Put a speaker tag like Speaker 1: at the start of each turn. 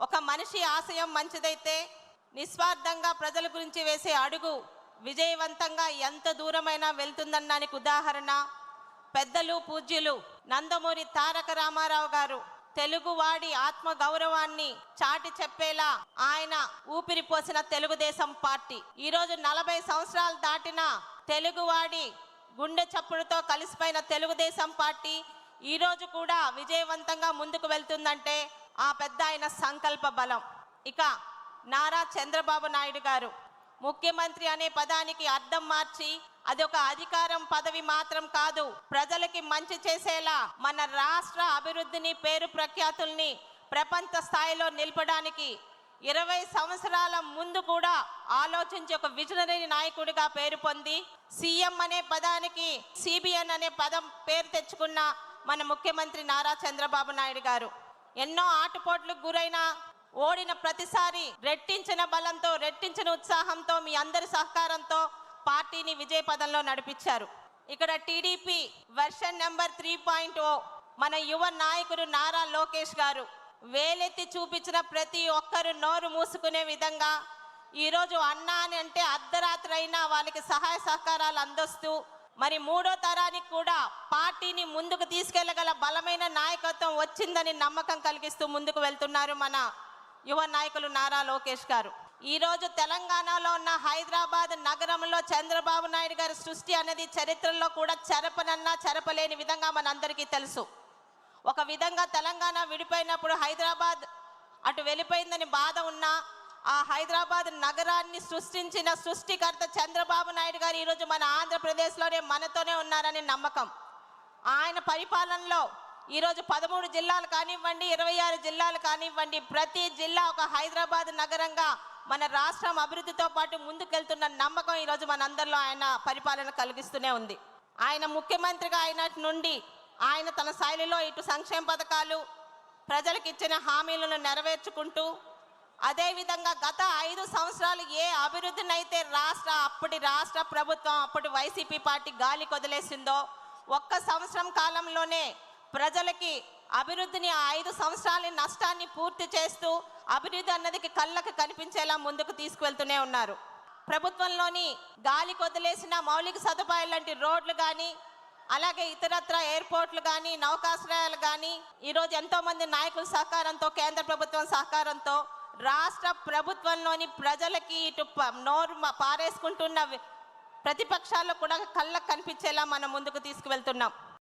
Speaker 1: ఒక మనిషి ఆశయం మంచిదైతే నిస్వార్థంగా ప్రజల గురించి వేసే అడుగు విజయవంతంగా ఎంత దూరమైనా వెళ్తుందన్నానికి ఉదాహరణ. పెద్దలు పూజ్యులు నందమూరి తారక రామారావు గారు తెలుగువాడి ఆత్మ గౌరవాన్ని చాటి చెప్పేలా ఆయన ఊపిరి పోసిన తెలుగుదేశం పార్టీ. ఈరోజు నలభై సంవత్సరాలు దాటిన తెలుగువాడి గుండె చప్పుడుతో కలిసిపోయిన తెలుగుదేశం పార్టీ ఈ రోజు కూడా విజయవంతంగా ముందుకు వెళ్తుందంటే ఆ పెద్ద ఆయన సంకల్ప బలం. ఇక నారా చంద్రబాబు నాయుడు గారు ముఖ్యమంత్రి అనే పదానికి అర్థం మార్చి అది ఒక అధికారం పదవి మాత్రం కాదు ప్రజలకి మంచి చేసేలా మన రాష్ట్ర అభివృద్ధిని పేరు ప్రఖ్యాతుల్ని ప్రపంచ స్థాయిలో నిలపడానికి ఇరవై సంవత్సరాల ముందు కూడా ఆలోచించి ఒక విజనరీ నాయకుడిగా పేరు పొంది సీఎం అనే పదానికి సిబిఎన్ అనే పదం పేరు తెచ్చుకున్న మన ముఖ్యమంత్రి నారా చంద్రబాబు నాయుడు గారు. ఎన్నో ఆటుపోట్లకు గురైన ఓడిన ప్రతిసారి రెట్టించిన బలంతో రెట్టించిన ఉత్సాహంతో మీ అందరి సహకారంతో పార్టీని విజయపదంలో నడిపించారు. ఇక్కడ TDP version number three point O మన యువ నాయకుడు నారా లోకేష్ గారు వేలెత్తి చూపించిన ప్రతి ఒక్కరు నోరు మూసుకునే విధంగా ఈరోజు అన్నా అని అంటే అర్ధరాత్రి అయినా వాళ్ళకి సహాయ సహకారాలు అందిస్తూ మరి మూడో తరానికి కూడా పార్టీని ముందుకు తీసుకెళ్ళగల బలమైన నాయకత్వం వచ్చిందని నమ్మకం కలిగిస్తూ ముందుకు వెళ్తున్నారు మన యువ నాయకులు నారా లోకేష్ గారు. ఈ రోజు తెలంగాణలో ఉన్న హైదరాబాద్ నగరంలో చంద్రబాబు నాయుడు గారి సృష్టి అనేది చరిత్రలో కూడా చెరపనన్నా చెరపలేని విధంగా మనందరికీ తెలుసు. ఒక విధంగా తెలంగాణ విడిపోయినప్పుడు హైదరాబాద్ అటు వెళ్ళిపోయిందని బాధ ఉన్నా ఆ హైదరాబాద్ నగరాన్ని సృష్టించిన సృష్టికర్త చంద్రబాబు నాయుడు గారు ఈరోజు మన ఆంధ్రప్రదేశ్లోనే మనతోనే ఉన్నారని నమ్మకం. ఆయన పరిపాలనలో ఈరోజు పదమూడు జిల్లాలు కానివ్వండి ఇరవై ఆరు జిల్లాలు కానివ్వండి ప్రతి జిల్లా ఒక హైదరాబాద్ నగరంగా మన రాష్ట్రం అభివృద్ధితో పాటు ముందుకెళ్తున్న నమ్మకం ఈరోజు మనందరిలో ఆయన పరిపాలన కలిగిస్తూనే ఉంది. ఆయన ముఖ్యమంత్రిగా అయినటి నుండి ఆయన తన శైలిలో ఇటు సంక్షేమ పథకాలు ప్రజలకు ఇచ్చిన హామీలను నెరవేర్చుకుంటూ అదేవిధంగా గత ఐదు సంవత్సరాలు ఏ అభివృద్ధినైతే రాష్ట్ర అప్పటి రాష్ట్ర ప్రభుత్వం అప్పటి వైసీపీ పార్టీ గాలి కొదిలేసిందో ఒక్క సంవత్సరం కాలంలోనే ప్రజలకి అభివృద్ధిని ఆ ఐదు సంవత్సరాల నష్టాన్ని పూర్తి చేస్తూ అభివృద్ధి అన్నదికి కళ్ళకు కనిపించేలా ముందుకు తీసుకువెళ్తూనే ఉన్నారు. ప్రభుత్వంలోని గాలి కొదిలేసిన మౌలిక సదుపాయాలు లాంటి రోడ్లు కానీ అలాగే ఇతరత్ర ఎయిర్పోర్ట్లు కానీ నౌకాశ్రయాలు కానీ ఈరోజు ఎంతో మంది నాయకుల సహకారంతో కేంద్ర ప్రభుత్వం సహకారంతో రాష్ట్ర ప్రభుత్వంలోని ప్రజలకి ఇటు నోరు పారేసుకుంటున్న ప్రతిపక్షాల్లో కూడా కళ్ళకు కనిపించేలా మనం ముందుకు తీసుకువెళ్తున్నాం.